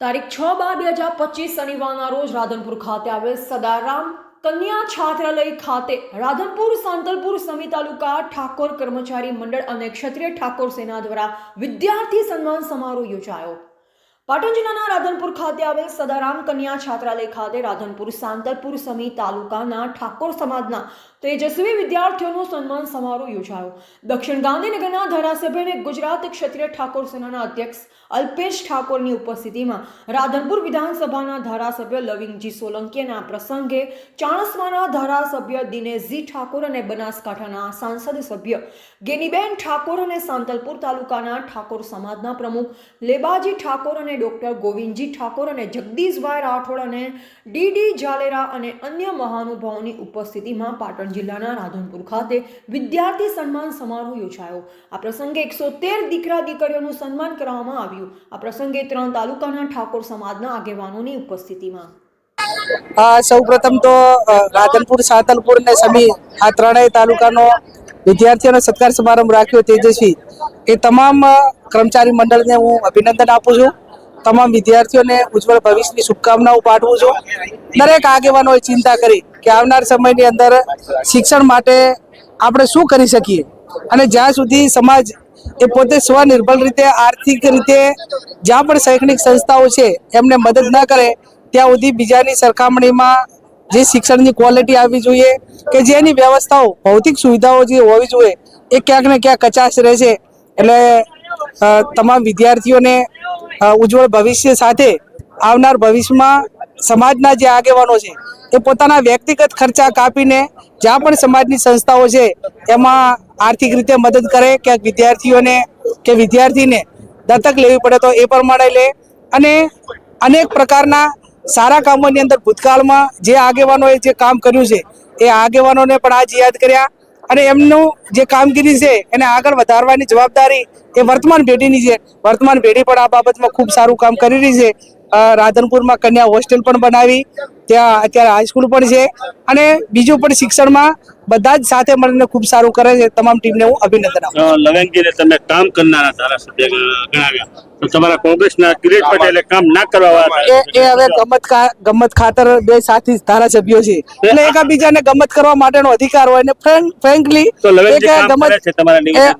તારીખ છ બાર બે હજાર પચીસ શનિવારના રોજ રાધનપુર ખાતે આવેલ સદારામ કન્યા છાત્રાલય ખાતે રાધનપુર સાંતલપુર સમી તાલુકા ઠાકોર કર્મચારી મંડળ અને ક્ષત્રિય ઠાકોર સેના દ્વારા વિદ્યાર્થી સન્માન સમારોહ યોજાયો. પાટણ જિલ્લાના રાધનપુર ખાતે આવેલ સદારામ કન્યા છાત્રાલય ખાતે રાધનપુર સાંતલપુર સમી તાલુકાના ઠાકોર સમાજના તેજસ્વી વિદ્યાર્થીઓનો સન્માન સમારોહ યોજાયો. દક્ષિણ ગાંધીનગરના ધારાસભ્ય અને ગુજરાત ક્ષત્રિય ઠાકોર સેનાના અધ્યક્ષ અલ્પેશ ઠાકોરની ઉપસ્થિતિમાં રાધનપુર વિધાનસભાના ધારાસભ્ય લવિંગજી સોલંકી અને આ પ્રસંગે ચાણસ્માના ધારાસભ્ય દિનેશજી ઠાકોર અને બનાસકાંઠાના સાંસદ સભ્ય ગેનીબેન ઠાકોર અને સાંતલપુર તાલુકાના ઠાકોર સમાજના પ્રમુખ લેબાજી ઠાકોર અને ડોક્ટર ગોવિંદજી ઠાકોર અને જગદીશભાઈ રાઠોડ અને ડીડી જાલેરા અને અન્ય મહાનુભાવોની ઉપસ્થિતિમાં પાટણ જિલ્લાના રાધનપુર ખાતે વિદ્યાર્થી સન્માન સમારોહ યોજાયો. આ પ્રસંગે એકસો તેર દીકરા દીકરીઓનું સન્માન કરવામાં આવ્યું. આ પ્રસંગે ત્રણ તાલુકાના ઠાકોર સમાજના આગેવાનોની ઉપસ્થિતિમાં. સૌ પ્રથમ તો રાધનપુર, સાતલપુર ને સમી આ ત્રણેય તાલુકાનો વિદ્યાર્થીઓનો સત્કાર સમારંભ રાખ્યો તેજસ્વી. એ તમામ કર્મચારી મંડળને હું અભિનંદન આપું છું. તમામ વિદ્યાર્થીઓને ઉજ્જવળ ભવિષ્યની શુભકામનાઓ પાઠવું છું. દરેક આગેવાનોએ ચિંતા કરી કે આવનાર સમયની અંદર શિક્ષણ માટે આપણે શું કરી શકીએ? અને જ્યાં સુધી સમાજ એ પોતે સ્વનિર્ભર રીતે, આર્થિક રીતે જ્યાં પણ શૈક્ષણિક સંસ્થાઓ છે, એમને મદદ ન કરે, ત્યાં સુધી બીજાની સરખામણીમાં જે શિક્ષણની ક્વોલિટી આવવી જોઈએ કે જેની વ્યવસ્થાઓ, ભૌતિક સુવિધાઓ જે હોવી જોઈએ, એ ક્યાંક ને ક્યાંક કચાશ રહે છે એટલે તમામ વિદ્યાર્થીઓને ઉજ્જવળ ભવિષ્ય સાથે આવનાર ભવિષ્યમાં સમાજના જે આગેવાનો છે, એ પોતાના વ્યક્તિગત ખર્ચા કાપીને જ્યાં પણ સમાજની સંસ્થાઓ છે, એમાં આર્થિક રીતે મદદ કરે કે વિદ્યાર્થીઓને કે વિદ્યાર્થીને દત્તક લેવી પડે તો એ પ્રમાણે લે. અને અનેક પ્રકારના સારા કામોની અંદર ભૂતકાળમાં જે આગેવાનોએ જે કામ કર્યું છે, એ આગેવાનોને પણ આજ યાદ કર્યા. અને એમનું જે કામગીરી છે, એને આગળ વધારવાની જવાબદારી એ વર્તમાન પેઢીની છે. વર્તમાન પેઢી પણ આ બાબતમાં ખૂબ સારું કામ કરી રહી છે. રાધનપુરમાં કન્યા હોસ્ટેલ પણ બનાવી, ત્યાં અત્યારે હાઈસ્કૂલ પણ છે. અને બીજું પણ શિક્ષણમાં બધા જ સાથે મળીને ખૂબ સારું કરે છે. તમામ ટીમને હું અભિનંદન આપું લવેંગીને તમે કામ કરનારા ધારાસભ્ય ગણાવ્યા. તો તમારા કોંગ્રેસના કિરીટ પટેલે કામ ના કરવા એ એ હવે ગમત ગમત ખાતર બે સાથી ધારાસભ્યો છે. એટલે એકબીજાને ગમત કરવા માટેનો અધિકાર હોય ને ફ્રેન્કલી તો લવેંગી કામ કરે છે તમારા નિવેદન?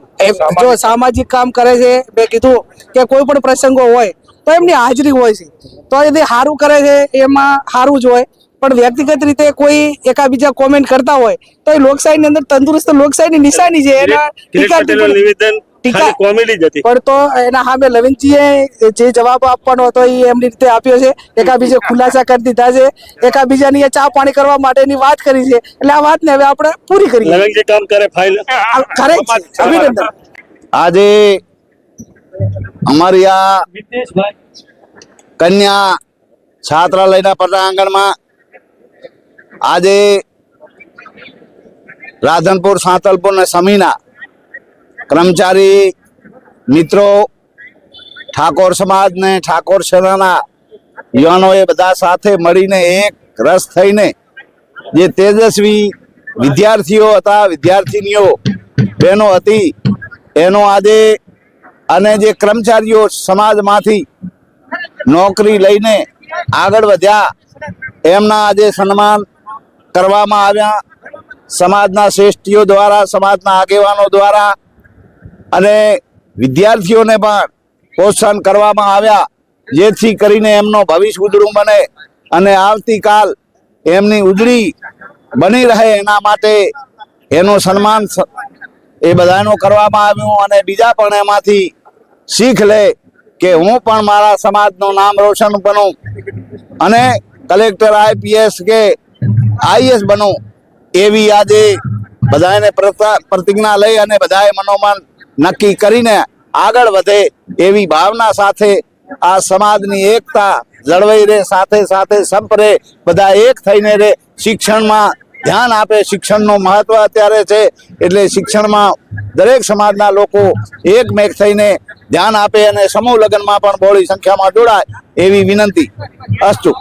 જો સામાજિક કામ કરે છે મેં કીધું કે કોઈ પણ પ્રસંગો હોય તો એમની હાજરી હોય છે. તો એ સારું કરે છે એમાં સારું જ હોય. પણ વ્યક્તિગત રીતે કોઈ એકાબીજા કોમેન્ટ કરતા હોય તો એ લોકશાહીની અંદર તંદુરસ્ત લોકશાહીની નિશાની છે. એના ટીકા નિવેદન ટીકા- કોમેડી જ હતી. પણ તો એના સામે લવિનજીએ જે જવાબ આપવાનો હતો એ એમની રીતે આપ્યો છે. એકાબીજે ખુલાસા કરી દીધા છે. એકાબીજાની ચા પાણી કરવા માટેની વાત કરી છે. એટલે આ વાતને હવે આપણે પૂરી કરીએ. લવિનજી કામ કરે ફાઇલ. કરે છે. અભિનંદન. આજે અમારી આ કન્યા છાત્રાલયના પટાંગણમાં આજે રાધનપુર, સાંતલપુર ને સમીના કર્મચારી મિત્રો, ઠાકોર સમાજ ને ઠાકોર સેનાના યુવાનોએ બધા સાથે મળીને એક રસ થઈને જે તેજસ્વી વિદ્યાર્થીઓ હતા, વિદ્યાર્થીનીઓ, બહેનો હતી, એનો આજે અને જે કર્મચારીઓ સમાજમાંથી નોકરી લઈને આગળ વધ્યા, એમના આજે સન્માન કરવામાં આવ્યા. સમાજના શ્રેષ્ઠીઓ દ્વારા, સમાજના આગેવાનો દ્વારા અને વિદ્યાર્થીઓને પણ પ્રોત્સાહન કરવામાં આવ્યા. જેથી કરીને એમનો ભવિષ્ય ઉજળું બને અને આવતીકાલ એમની ઉજળી બની રહે એના માટે એનું સન્માન એ બધાનું કરવામાં આવ્યું અને બીજા પણ એમાંથી શીખ લે કે હું પણ મારા સમાજનું નામ રોશન બનું અને કલેક્ટર આઈપીએસ કે આઈએસ બનું એવી આજે બધાને પ્રતા- પ્રતિજ્ઞા લઈ અને બધાએ મનોમન નક્કી કરીને આગળ વધે એવી ભાવના સાથે આ સમાજની એકતા જળવાઈ રહે, સાથે સાથે સંપરે, બધા એક થઈને રહે. શિક્ષણમાં ધ્યાન આપે, શિક્ષણનું મહત્વ અત્યારે છે. એટલે શિક્ષણમાં દરેક સમાજના લોકો એકમેક થઈને ધ્યાન આપે અને સમૂહ લગ્નમાં પણ બહોળી સંખ્યામાં જોડાય એવી વિનંતી. અસ્તુ.